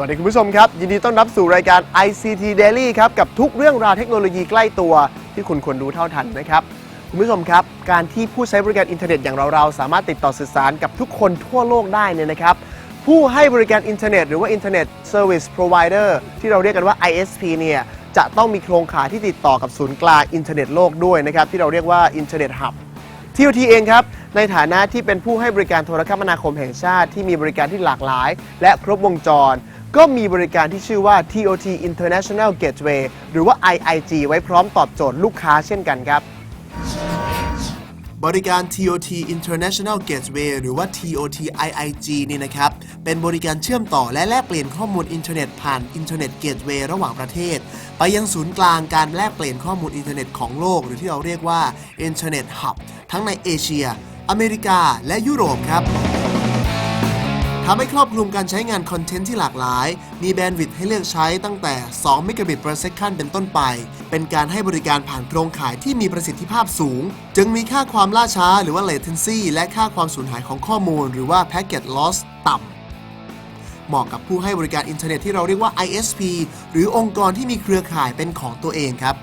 วัสดีคุณผู้ชมครับ ยินดีต้อนรับสู่รายการ ICT Daily ครับกับทุกเรื่องราวเทคโนโลยีใกล้ตัวที่คุณควรรู้เท่าทันนะครับ คุณผู้ชมครับ การที่ผู้ใช้บริการอินเทอร์เน็ตอย่างเราๆ สามารถติดต่อสื่อสารกับทุกคนทั่วโลกได้เนี่ยนะครับ ผู้ให้บริการอินเทอร์เน็ตหรือว่า Internet Service Provider ที่เราเรียกกันว่า ISP เนี่ยจะต้องมีโครงข่ายที่ติดต่อกับศูนย์กลางอินเทอร์เน็ตโลกด้วยนะครับที่เราเรียกว่า Internet Hub TOT เทีโอทเองครับ ในฐานะที่เป็นผู้ให้บริการโทรคมนาคมแห่งชาติที่มีบริการที่หลากหลาย และครบวงจร ก็มีบริการที่ชื่อว่า TOT International Gateway หรือว่า IIG ไว้พร้อมตอบโจทย์ลูกค้าเช่นกันครับ บริการ TOT International Gateway หรือว่า TOT IIG นี่นะครับ เป็นบริการเชื่อมต่อและแลกเปลี่ยนข้อมูลอินเทอร์เน็ตผ่าน Internet Gateway ระหว่างประเทศ ไปยังศูนย์กลางการแลกเปลี่ยนข้อมูลอินเทอร์เน็ตของโลก หรือที่เราเรียกว่า Internet Hub ทั้งในเอเชีย อเมริกา และยุโรปครับทำให้ครอบคลุมการใช้งานคอนเทนต์ที่หลากหลาย มีแบนด์วิดต์ให้เลือกใช้ตั้งแต่ 2 เมกะบิต per second เป็นต้นไป เป็นการให้บริการผ่านโครงข่ายที่มีประสิทธิภาพสูง จึงมีค่าความล่าช้าหรือว่า latency และค่าความสูญหายของข้อมูล หรือว่า packet loss ต่ำ เหมาะกับผู้ให้บริการอินเทอร์เน็ตที่เราเรียกว่า ISP หรือองค์กรที่มีเครือข่ายเป็นของตัวเองครับ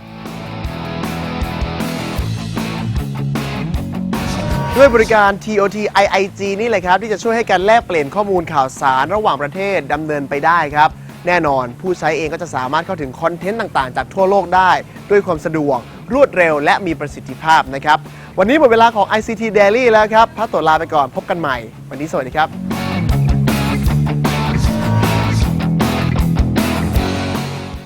ด้วยบริการ TOT IIG นี่แหละครับที่จะช่วยให้การแลกเปลี่ยนข้อมูลข่าวสารระหว่างประเทศดำเนินไปได้ครับ แน่นอนผู้ใช้เองก็จะสามารถเข้าถึงคอนเทนต์ต่างๆ จากทั่วโลกได้ ด้วยความสะดวก รวดเร็ว และมีประสิทธิภาพนะครับ วันนี้หมดเวลาของ ICT Daily แล้วครับพักตัวลาไปก่อนพบกันใหม่ วันนี้สวัสดีครับ